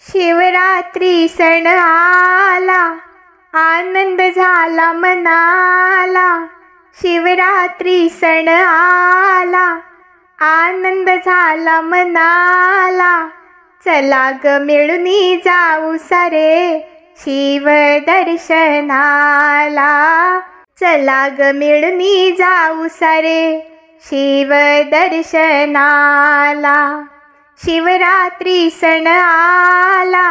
शिवरात्री सण आला आनंद झाला मनाला. शिवरात्री सण आला आनंद झाला मनाला. चला ग मिळून जाऊ सारे शिव दर्शनाला. चला ग मिळून जाऊ सारे शिव दर्शनाला. शिवरात्री सण आला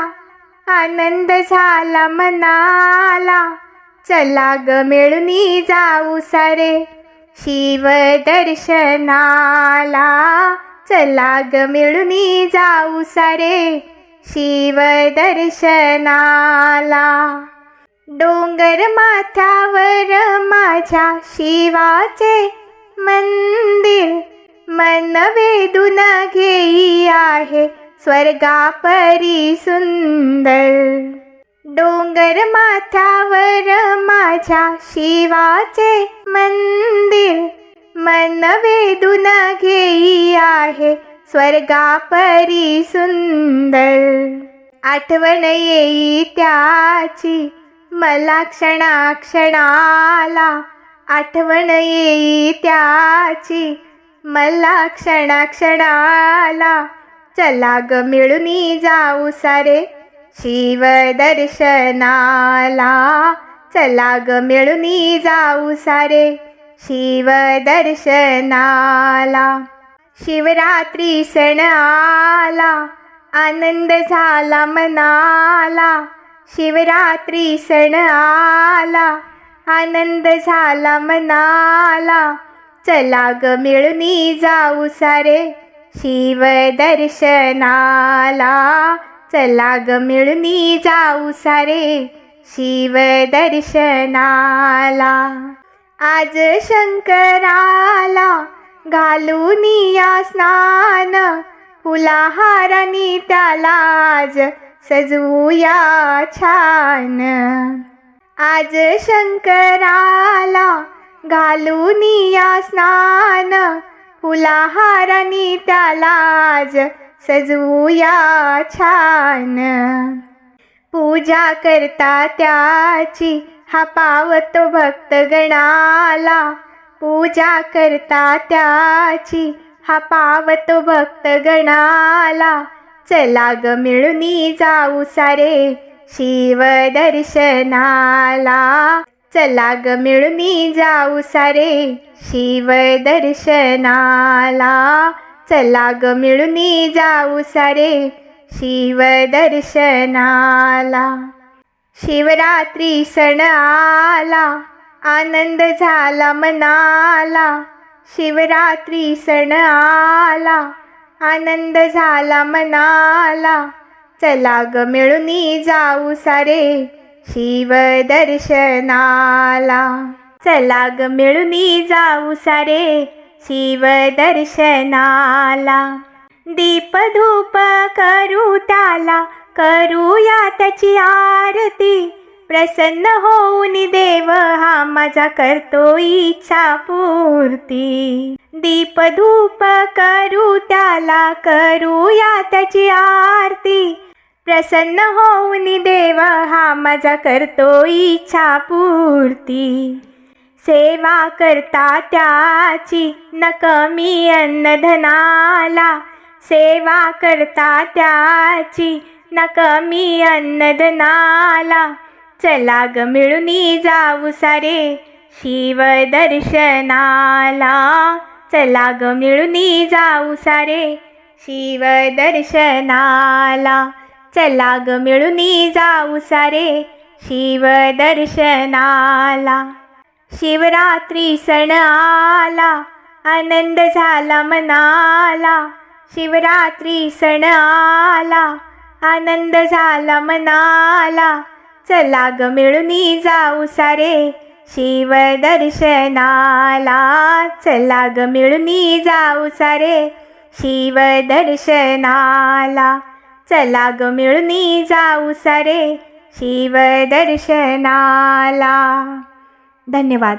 आनंद झाला मनाला. चला ग मिळूनी जाऊ सारे शिव दर्शनाला चला ग मिळूनी जाऊ सारे शिव दर्शनाला डोंगर माथ्यावर माझ्या शिवाचे मंदिर मन वेदून घेई आहे स्वर्गापरी सुंदर. डोंगर माथ्यावर माझ्या शिवाचे मंदिर मन वेदून घेई आहे स्वर्गापरी सुंदर. आठवण येई त्याची मला क्षणाक्षणाला आठवण येई त्याची. मला क्षणाक्षणाला चला ग मिळूनी जाऊ सारे. शिव दर्शनाला चला ग मिळूनी जाऊ सारे. शिव दर्शनाला शिवरात्री सण आला आनंद झाला मनाला. शिवरात्री सण आला आनंद झाला मनाला. चला ग मिळूनी जाऊ सारे. शिव दर्शनाला चला ग मिळूनी जाऊ सारे. शिव दर्शनाला आज शंकराला घालून या स्नान. फुलाहारानी त्याला आज सजवूया छान. आज शंकराला घालून या स्नान. फुलाहारानी त्याला आज सजवूया छान. पूजा करता त्याची हा पावतो भक्त गणाला. पूजा करता त्याची हा पावतो भक्तगणाला चला ग मिळून जाऊ सारे शिव दर्शनाला चला ग मिळून जाऊ सारे. शिव दर्शनाला चला ग मिळून जाऊ सारे. शिव दर्शनाला शिवरात्री सण आला आनंद झाला मनाला. शिवरात्री सण आला आनंद झाला मनाला. चला ग मिळून जाऊ सारे. शिव दर्शनाला चला ग मिळूनी जाऊ सारे शिव दर्शनाला दीप धूप करू त्याला करूया त्याची आरती. प्रसन्न होऊन देव हा माझा करतो इच्छा पूर्ती दीप धूप करू त्याला करूया त्याची आरती. प्रसन्न होऊन देव हा माझा करतो इच्छा पूर्ती. सेवा करता त्याची न कमी अन्नधनाला. सेवा करता त्याची न कमी अन्नधनाला. चला ग मिळून जाऊ सारे शिव दर्शनाला. चला ग मिळून जाऊ सारे शिव दर्शनाला. चला ग मिळून जाऊ सारे शिव दर्शनाला. शिवरात्री सण आला आनंद झाला मनाला. शिवरात्री सण आला आनंद झाला मनाला. चला ग मिळून जाऊ सारे शिव दर्शनाला. चला ग मिळून जाऊ सारे शिव दर्शनाला. चला ग मिळूनी जाऊ सारे शिव दर्शनाला धन्यवाद.